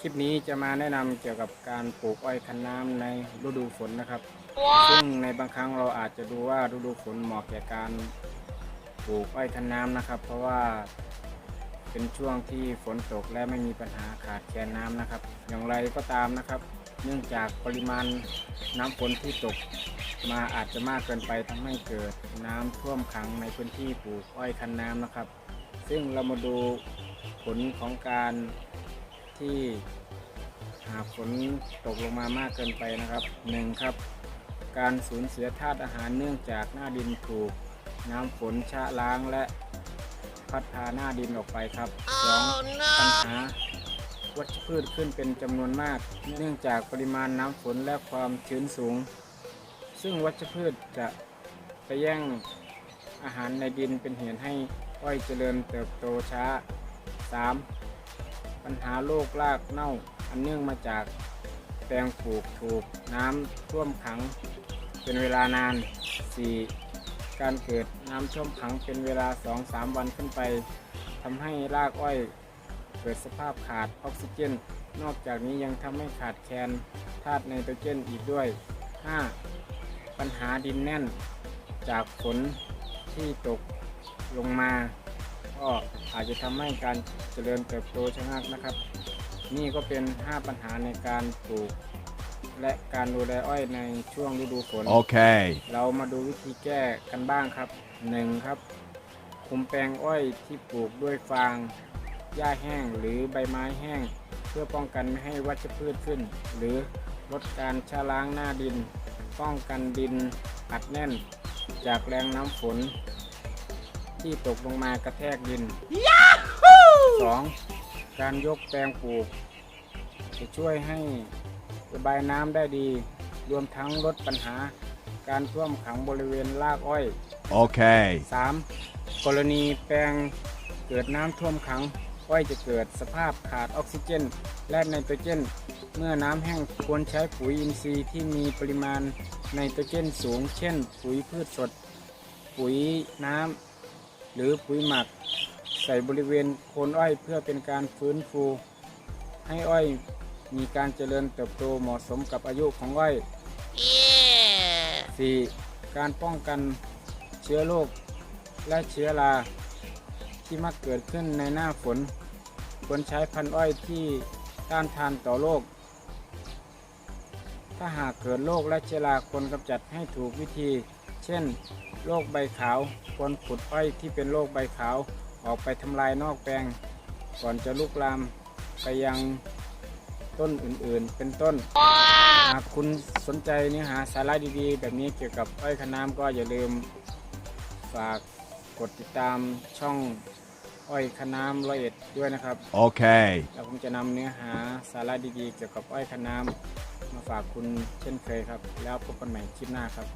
คลิปนี้จะมาแนะนำเกี่ยวกับการปลูกอ้อยคันน้ำในฤดูฝนนะครับ ซึ่งในบางครั้งเราอาจจะดูว่าฤดูฝนเหมาะแก่การปลูกอ้อยคันน้ำนะครับ เพราะว่าเป็นช่วงที่ฝนตกและไม่มีปัญหาขาดแคลนน้ำนะครับ อย่างไรก็ตามนะครับ เนื่องจากปริมาณน้ำฝนที่ตกมาอาจจะมากเกินไปทำให้เกิดน้ำท่วมขังในพื้นที่ปลูกอ้อยคันน้ำนะครับ ซึ่งเรามาดูผลของการ ที่หากฝนตกลงมามากเกินไปนะครับหนึ่งครับ การสูญเสียธาตุอาหารเนื่องจากหน้าดินถูก น้ำฝนชะล้างและพัดพาหน้าดินออกไปครับสองปัญหาวัชพืชขึ้นเป็นจำนวนมาก เนื่องจากปริมาณน้ำฝนและความชื้นสูง ซึ่งวัชพืชจะไปแย่งอาหารในดินเป็นเหตุให้อ้อยเจริญเติบโตช้า 3. ปัญหาโรครากเน่า อันเนื่องมาจากแปลงปลูกถูกน้ำท่วมขังเป็นเวลานาน 4. การเกิดน้ำท่วมขังเป็นเวลา 2-3 วันขึ้นไปทำให้รากอ้อยเกิดสภาพขาดออกซิเจน นอกจากนี้ยังทำให้ขาดแคลนธาตุไนโตรเจนอีกด้วย 5. ปัญหาดินแน่น จากฝนที่ตกลงมา ก็อาจจะทำให้การเจริญเติบโตชะงักนะครับ นี่ก็เป็น 5 ปัญหาในการปลูก และการดูแลอ้อยในช่วงฤดูฝน Okay. เรามาดูวิธีแก้กันบ้างครับ 1. ครับ คุมแปลงอ้อยที่ปลูกด้วยฟางหญ้าแห้งหรือใบไม้แห้ง เพื่อป้องกันไม่ให้วัชพืชขึ้น หรือลดการชะล้างหน้าดิน ป้องกันดินอัดแน่น จากแรงน้ำฝน ที่ตกลงมากระแทกดิน 2. การยกแปลงปลูก จะช่วยให้ระบายน้ำได้ดี รวมทั้งลดปัญหาการท่วมขังบริเวณรากอ้อย Okay. 3. กรณีแปลงเกิดน้ำท่วมขัง อ้อยจะเกิดสภาพขาดออกซิเจน และไนโตรเจน เมื่อน้ำแห้งควรใช้ปุ๋ยอินทรีย์ที่มีปริมาณไนโตรเจนสูง เช่น ปุ๋ยพืชสด ปุ๋ยน้ำ หรือปุ๋ยหมัก ใส่บริเวณโคนอ้อยเพื่อเป็นการฟื้นฟู ให้อ้อยมีการเจริญเติบโตเหมาะสมกับอายุของอ้อย 4. การป้องกันเชื้อโรคและเชื้อรา ที่มักเกิดขึ้นในหน้าฝนควรใช้พันธุ์อ้อยที่ต้านทานต่อโรค ถ้าหากเกิดโรคและเชื้อราควรกำจัดให้ถูกวิธี เช่นโรคใบขาวควรขุดอ้อยที่เป็นโรคใบขาวออกไปทำลายนอกแปลง ก่อนจะลุกลามไปยังต้นอื่นๆ เป็นต้น หากคุณสนใจเนื้อหาสาระดีๆ แบบนี้เกี่ยวกับอ้อยขน้ำก็อย่าลืมฝากกดติดตามช่องอ้อยขน้ำร้อยเอ็ดด้วยนะครับ Okay. แล้วผมจะนำเนื้อหาสาระดีๆ เกี่ยวกับอ้อยขน้ำ มาฝากคุณเช่นเคยครับ แล้วพบกันใหม่คลิปหน้าครับ